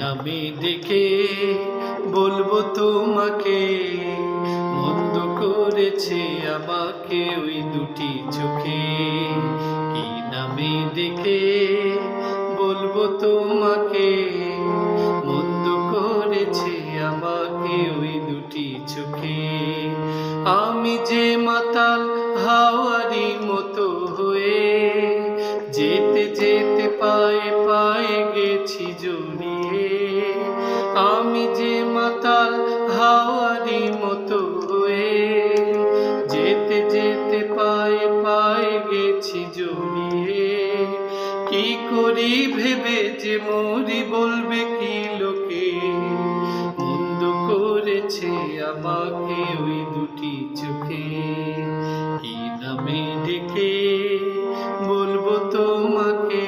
নামে দেখে বলব তোমাকে, মন্দ করেছে আমাকে ওই দুটি চোখে। কি নামে ডেকে বলব তোমাকে, মন্দ করেছে আমাকে ওই দুটি চোখে। আমি যে মাতাল হাওয়ারি মতো হয়ে, যেতে যেতে পায়ে পায়ে গেছি জড়িয়ে পায়ে গেছি জড়িয়ে কি করি ভেবে যে মরি বলবে কি লোকে? মন্দ করেছে আমাকে ওই দুটি চোখে। কি নামে ডেকে বলব তোমাকে?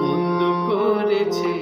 মন্দ করেছে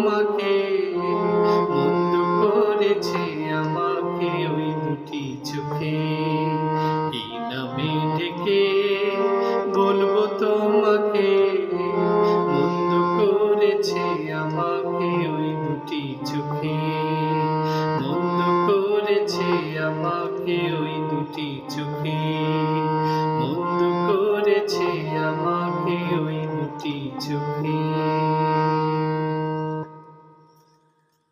করেছে আমাকে ওই দুটি চোখে। বন্ধু করেছে আমাকে ওই দুটি চোখে।